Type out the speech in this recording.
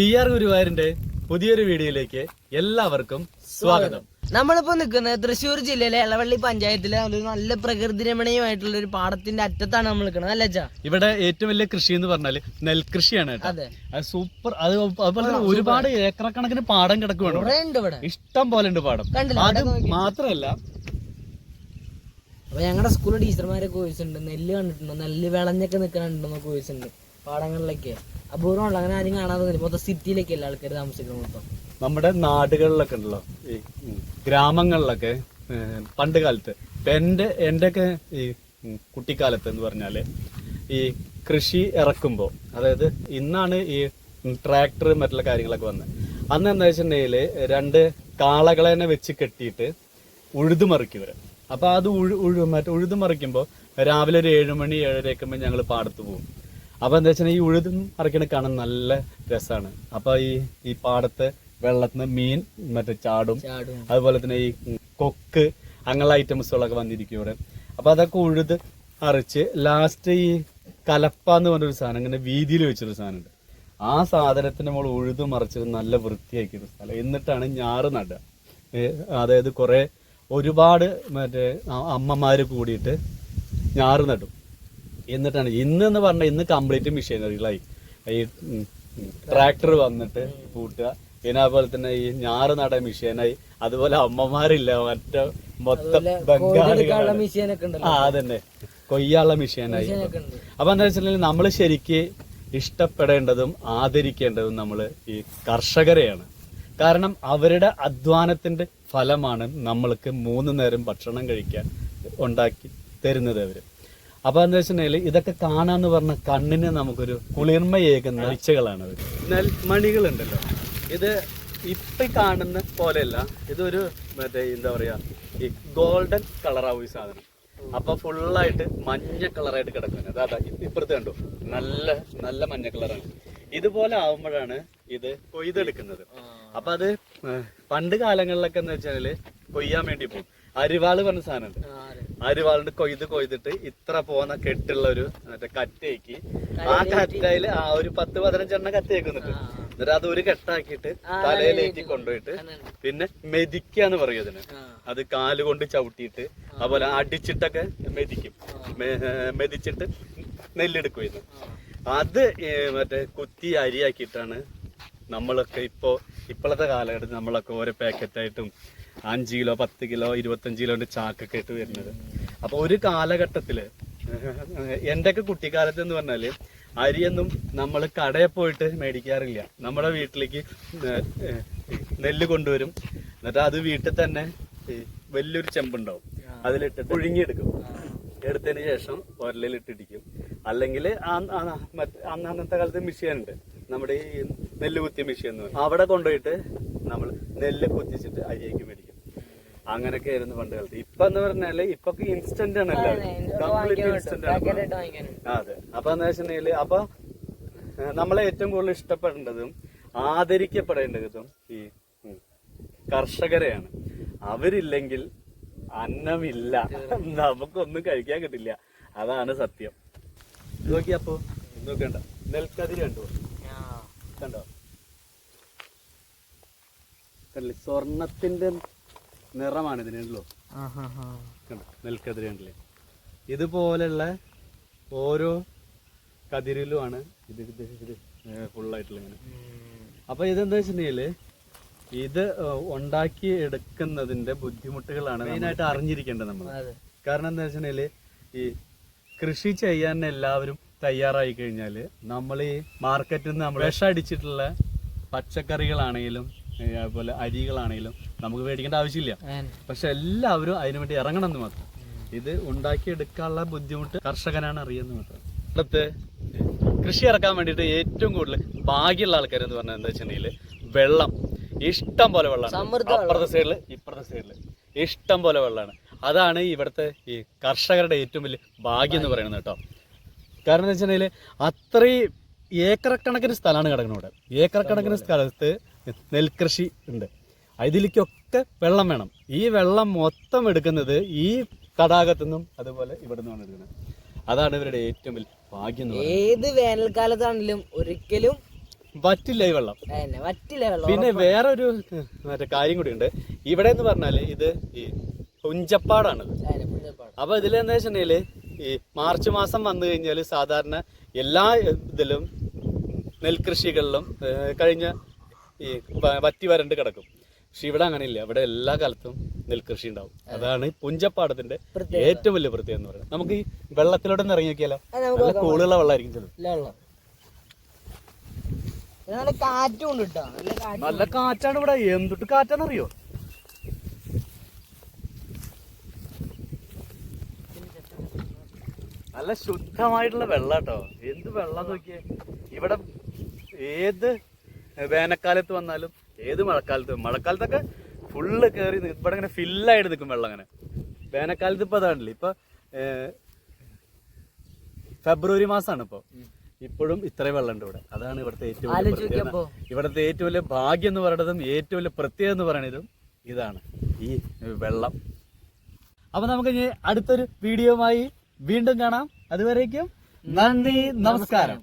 B R ഗുരുവായൂരിന്റെ പുതിയൊരു വീഡിയോയിലേക്ക് എല്ലാവർക്കും സ്വാഗതം. നമ്മളിപ്പോ നിൽക്കുന്നത് തൃശ്ശൂർ ജില്ലയിലെ എളവള്ളി പഞ്ചായത്തിലെ ഒരു നല്ല പ്രകൃതി രമണീയമായിട്ടുള്ള ഒരു പാടത്തിന്റെ അറ്റത്താണ് നമ്മൾ നിൽക്കുന്നത് അല്ലേ അച്ഛാ? ഇവിടെ ഏറ്റവും വലിയ കൃഷി എന്ന് പറഞ്ഞാൽ നെൽകൃഷിയാണ് കേട്ടോ. അതെ. അത് സൂപ്പർ അത് അതുപോലെ തന്നെ ഒരുപാട് ഏക്കറക്കണക്കിന് പാടം കിടക്കുകയാണ് ഇവിടെ. കുറെ ഉണ്ട് ഇവിടെ. ഇഷ്ടം പോലെ ഉണ്ട് പാടം. കണ്ടില്ല? അത് അവിടെ നോക്കി. മാത്രല്ല അപ്പൊ ഞങ്ങളുടെ സ്കൂളിൽ ടീച്ചർമാരെ കോഴ്സ് ഉണ്ട്. നെല്ല് കണ്ടിട്ടുണ്ടോ? നെല്ല് വിളഞ്ഞൊക്കെ നിൽക്കണുണ്ടോ കോഴ്സ് ഉണ്ട്. പാടങ്ങളിലൊക്കെ. അപൂർവമുള്ള അങ്ങനെ ആരും കാണാതെ. മൊത്തം സിറ്റിയിലൊക്കെ അല്ല ആൾക്കാർ താമസിക്കുന്നത് മൊത്തം. നമ്മുടെ നാടുകളിലൊക്കെ ഉണ്ടല്ലോ. ഈ ഗ്രാമങ്ങളിലൊക്കെ പണ്ട് കാലത്ത് എന്റെ ഒക്കെ ഈ കുട്ടിക്കാലത്ത് എന്ന് പറഞ്ഞാൽ ഈ കൃഷി ഇറക്കുമ്പോൾ അതായത് ഇന്നാണ് ഈ ട്രാക്ടർ മറ്റുള്ള കാര്യങ്ങളൊക്കെ വന്നത് അന്ന് എന്താ വെച്ചിട്ടുണ്ടെങ്കിൽ രണ്ട് കാളകളെ തന്നെ വെച്ച് കെട്ടിയിട്ട് ഉഴുതുമറിക്കും ഇവർ അപ്പൊ അത് ഉഴു ഉഴു മറ്റേ ഉഴുതു ഉഴുതുമറിക്കുമ്പോൾ രാവിലെ ഒരു ഏഴ് മണി ഏഴരയൊക്കെ ഞങ്ങൾ പാടത്ത് പോകും അപ്പൊ എന്താ വെച്ചാൽ ഈ ഉഴുതും അറക്കണ കാണാൻ നല്ല രസമാണ് അപ്പോൾ ഈ ഈ പാടത്തെ വെള്ളത്തിന് മീൻ മറ്റേ ചാടും. അതുപോലെ തന്നെ ഈ കൊക്ക് അങ്ങനെയുള്ള ഐറ്റംസുകളൊക്കെ വന്നിരിക്കും ഇവിടെ. അപ്പോൾ അതൊക്കെ ഉഴുത് അരച്ച് ലാസ്റ്റ് ഈ കലപ്പ എന്ന് പറഞ്ഞൊരു സാധനം ഇങ്ങനെ വീതിയിൽ വെച്ചൊരു സാധനമുണ്ട്. ആ സാധനത്തിന് നമ്മൾ ഉഴുത് മറിച്ചത് നല്ല വൃത്തിയാക്കിയൊരു സ്ഥലം. എന്നിട്ടാണ് ഞാറ് നടുക. അതായത് കുറേ ഒരുപാട് മറ്റേ അമ്മമാർ അമ്മമാര് കൂടിയിട്ട് ഞാറ് നടും. എന്നിട്ടാണ്. ഇന്ന് എന്ന് പറഞ്ഞാൽ ഇന്ന് കംപ്ലീറ്റ് മെഷീനറികളായി ഈ ട്രാക്ടർ വന്നിട്ട് പൂട്ടുക. പിന്നെ അതുപോലെ തന്നെ ഈ ഞാറ് നട മെഷീനായി അതുപോലെ അമ്മമാരില്ല. മറ്റേ മൊത്തം ബംഗാളികളാണ്. ആ അതന്നെ. കൊയ്യാനുള്ള മെഷീനായി അപ്പൊ എന്താ വെച്ചിട്ടുണ്ടെങ്കിൽ നമ്മൾ ശരിക്ക് ഇഷ്ടപ്പെടേണ്ടതും ആദരിക്കേണ്ടതും നമ്മൾ ഈ കർഷകരെയാണ്. കാരണം അവരുടെ അധ്വാനത്തിന്റെ ഫലമാണ് നമ്മൾക്ക് മൂന്ന് നേരം ഭക്ഷണം കഴിക്കാൻ ഉണ്ടാക്കി തരുന്നത് അവർ. അപ്പൊ എന്താ വെച്ചിട്ടുണ്ടെങ്കിൽ ഇതൊക്കെ കാണാന്ന് പറഞ്ഞ കണ്ണിന് നമുക്കൊരു കുളിർമയേകുന്ന കാഴ്ചകളാണ് നെൽമണികൾ ഉണ്ടല്ലോ ഇത് ഇപ്പൊ കാണുന്ന പോലെയല്ല. ഇതൊരു മറ്റേ എന്താ പറയാ ഈ ഗോൾഡൻ കളറാവും ഈ സാധനം. അപ്പൊ ഫുള്ളായിട്ട് മഞ്ഞ കളറായിട്ട് കിടക്കുന്നത് അതാ ഇപ്പുറത്ത് കണ്ടു? നല്ല നല്ല മഞ്ഞ കളറാണ്. ഇതുപോലെ ആവുമ്പോഴാണ് ഇത് കൊയ്തെടുക്കുന്നത്. അപ്പൊ അത് പണ്ട് കാലങ്ങളിലൊക്കെ എന്ന് വെച്ചാൽ കൊയ്യാൻ വേണ്ടി പോകും. അരിവാൾ പറഞ്ഞ സാധനമുണ്ട്. അരിവാളിന്റെ കൊയ്ത് കൊയ്തിട്ട് ഇത്ര പോന്ന കെട്ടുള്ള ഒരു മറ്റേ കറ്റയ്ക്ക് ആ കറ്റയിൽ ആ ഒരു പത്ത് പതിനഞ്ചെണ്ണം കറ്റയൊക്കെ നിന്നിട്ട് എന്നിട്ട് അത് ഒരു കെട്ടാക്കിയിട്ട് തലയിലേക്ക് കൊണ്ടുപോയിട്ട്. പിന്നെ മെതിക്കാന്ന് പറയും അതിന്. അത് കാൽ കൊണ്ട് ചവിട്ടിയിട്ട് അതുപോലെ അടിച്ചിട്ടൊക്കെ മെതിക്കും. മെതിച്ചിട്ട് നെല്ലെടുക്കും അത് മറ്റേ കുത്തി അരിയാക്കിയിട്ടാണ് നമ്മളൊക്കെ ഇപ്പോ ഇപ്പോഴത്തെ കാലഘട്ടത്തിൽ നമ്മളൊക്കെ ഓരോ പാക്കറ്റായിട്ടും അഞ്ച് കിലോ പത്ത് കിലോ ഇരുപത്തഞ്ച് കിലോന്റെ ചാക്കൊക്കെ ഇട്ട് വരുന്നത്. അപ്പൊ ഒരു കാലഘട്ടത്തിൽ എന്റെയൊക്കെ കുട്ടിക്കാലത്ത് എന്ന് പറഞ്ഞാൽ അരിയൊന്നും നമ്മൾ കടയിൽ പോയിട്ട് മേടിക്കാറില്ല. നമ്മുടെ വീട്ടിലേക്ക് നെല്ല് കൊണ്ടുവരും. എന്നിട്ട് അത് വീട്ടിൽ തന്നെ വലിയൊരു ചെമ്പുണ്ടാവും. അതിലിട്ട് പുഴുങ്ങിയെടുക്കും. എടുത്തതിന് ശേഷം ഉരലിലിട്ടിടിക്കും അല്ലെങ്കിൽ അന്ന് അന്നത്തെ കാലത്ത് മെഷീൻ ഉണ്ട് നമ്മുടെ ഈ നെല്ല് കുത്തിയ മെഷീൻ എന്ന് അവിടെ കൊണ്ടുപോയിട്ട് നമ്മൾ നെല്ല് കുത്തിച്ചിട്ട് അരിയേക്ക് മേടിക്കും. അങ്ങനെയൊക്കെ ആയിരുന്നു പണ്ട് കാലത്ത്. ഇപ്പൊ എന്ന് പറഞ്ഞാൽ ഇപ്പൊ ഇൻസ്റ്റന്റ് ആണ് കംപ്ലീറ്റ് ഇൻസ്റ്റന്റ് ആണ് അതെ. അപ്പൊ എന്താ വെച്ചിട്ടുണ്ടെങ്കിൽ അപ്പൊ നമ്മളെ ഏറ്റവും കൂടുതൽ ഇഷ്ടപ്പെടേണ്ടതും ആദരിക്കപ്പെടേണ്ടതും ഈ കർഷകരെയാണ്. അവരില്ലെങ്കിൽ അന്നമില്ല. നമുക്കൊന്നും കഴിക്കാൻ കിട്ടില്ല. അതാണ് സത്യം. നോക്കി അപ്പോ. നോക്കണ്ട. നെൽക്കതിരി കണ്ടോ? കണ്ടോ? സ്വർണത്തിന്റെ നിറമാണ് ഇതിനുണ്ടല്ലോ നെൽക്കതിരുണ്ടല്ലേ ഇതുപോലുള്ള ഓരോ കതിരിലുമാണ് ഇത് ഇത് ഫുള്ളായിട്ടുള്ള ഇങ്ങനെ. അപ്പൊ ഇതെന്താ വെച്ചിട്ടുണ്ടെങ്കിൽ ഇത് ഉണ്ടാക്കി എടുക്കുന്നതിന്റെ ബുദ്ധിമുട്ടുകളാണ് മെയിനായിട്ട് അറിഞ്ഞിരിക്കേണ്ടത് നമ്മൾ കാരണം എന്താ വെച്ചിട്ടുണ്ടെങ്കിൽ ഈ കൃഷി ചെയ്യാൻ എല്ലാവരും തയ്യാറായി കഴിഞ്ഞാൽ നമ്മൾ ഈ മാർക്കറ്റിൽ നിന്ന് നമ്മൾ വിഷം അടിച്ചിട്ടുള്ള പച്ചക്കറികളാണെങ്കിലും അതുപോലെ അരികളാണെങ്കിലും നമുക്ക് മേടിക്കേണ്ട ആവശ്യമില്ല. പക്ഷെ എല്ലാവരും അതിനു വേണ്ടി ഇറങ്ങണം എന്ന് മാത്രം. ഇത് ഉണ്ടാക്കിയെടുക്കാനുള്ള ബുദ്ധിമുട്ട് കർഷകനാണ് അറിയുന്നത് മാത്രം. അടുത്ത് കൃഷി ഇറക്കാൻ വേണ്ടിയിട്ട് ഏറ്റവും കൂടുതൽ ഭാഗ്യമുള്ള ആൾക്കാർ എന്ന് പറഞ്ഞാൽ എന്താ വെച്ചിട്ടുണ്ടെങ്കിൽ വെള്ളം. ഇഷ്ടം പോലെ വെള്ളമാണ് അപ്പുറത്തെ സൈഡിൽ ഇപ്പുറത്തെ സൈഡിൽ ഇഷ്ടം പോലെ വെള്ളമാണ് അതാണ് ഇവിടുത്തെ ഈ കർഷകരുടെ ഏറ്റവും വലിയ ഭാഗ്യം എന്ന് പറയുന്നത് കേട്ടോ. കാരണം എന്താ വെച്ചിട്ടുണ്ടെങ്കിൽ അത്രയും ഏക്കറക്കണക്കിന് സ്ഥലമാണ് കിടക്കുന്നത് ഇവിടെ. ഏക്കറക്കണക്കിന് സ്ഥലത്ത് നെൽകൃഷി ഉണ്ട്. ഇതിലേക്കൊക്കെ വെള്ളം വേണം. ഈ വെള്ളം മൊത്തം എടുക്കുന്നത് ഈ തടാകത്തു നിന്നും അതുപോലെ ഇവിടെ നിന്നാണ് എടുക്കുന്നത്. അതാണ് ഇവരുടെ ഏറ്റവും വലിയ ഭാഗ്യം ഏത് വേനൽക്കാലത്താണെങ്കിലും ഒരിക്കലും വറ്റില്ല ഈ വെള്ളം. വറ്റില്ല വെള്ളം പിന്നെ വേറൊരു മറ്റേ കാര്യം കൂടി ഉണ്ട്. ഇവിടെ എന്ന് പറഞ്ഞാൽ ഇത് ഈ പുഞ്ചപ്പാടാണ്. അപ്പൊ ഇതിൽ എന്താ വെച്ചിട്ടുണ്ടെങ്കിൽ ഈ മാർച്ച് മാസം വന്നു കഴിഞ്ഞാൽ സാധാരണ എല്ലാ ഇതിലും നെൽകൃഷികളിലും കഴിഞ്ഞ ഈ വറ്റി വരണ്ട് കിടക്കും. പക്ഷെ ഇവിടെ അങ്ങനെയില്ല. ഇവിടെ എല്ലാ കാലത്തും നെൽകൃഷി ഉണ്ടാവും. അതാണ് പുഞ്ചപ്പാടത്തിന്റെ ഏറ്റവും വലിയ പ്രത്യേകത എന്ന് പറയുന്നത്. നമുക്ക് ഈ വെള്ളത്തിലോട്ട് ഒന്ന് ഇറങ്ങി നോക്കിയാലോ? നല്ല കൂളുള്ള വെള്ളമായിരിക്കും നല്ല കാറ്റ് നല്ല കാറ്റാണ് ഇവിടെ. എന്തൊട്ട് കാറ്റാണെന്നറിയോ? നല്ല ശുദ്ധമായിട്ടുള്ള വെള്ളം കേട്ടോ എന്ത് വെള്ളം നോക്കിയേ? ഇവിടെ ഏത് വേനൽക്കാലത്ത് വന്നാലും ഏത് മഴക്കാലത്ത് മഴക്കാലത്തൊക്കെ ഫുള്ള് കയറി ഇവിടെ ഇങ്ങനെ ഫില്ലായിട്ട് നിൽക്കും വെള്ളം അങ്ങനെ വേനൽക്കാലത്ത് ഇപ്പോൾ അതാണല്ലോ. ഇപ്പോൾ ഫെബ്രുവരി മാസമാണ് ഇപ്പോൾ ഇപ്പോഴും ഇത്രയും വെള്ളം ഉണ്ട് ഇവിടെ. അതാണ് ഇവിടുത്തെ ഏറ്റവും വലിയ പ്രത്യേകത. ഇവിടുത്തെ ഏറ്റവും വലിയ ഭാഗ്യം എന്ന് പറയുന്നതും ഏറ്റവും വലിയ പ്രത്യേകത എന്ന് പറയുന്നതും ഇതാണ് ഈ വെള്ളം. അപ്പൊ നമുക്ക് ഇനി അടുത്തൊരു വീഡിയോമായി വീണ്ടും കാണാം. അതുവരേക്കും നന്ദി നമസ്കാരം.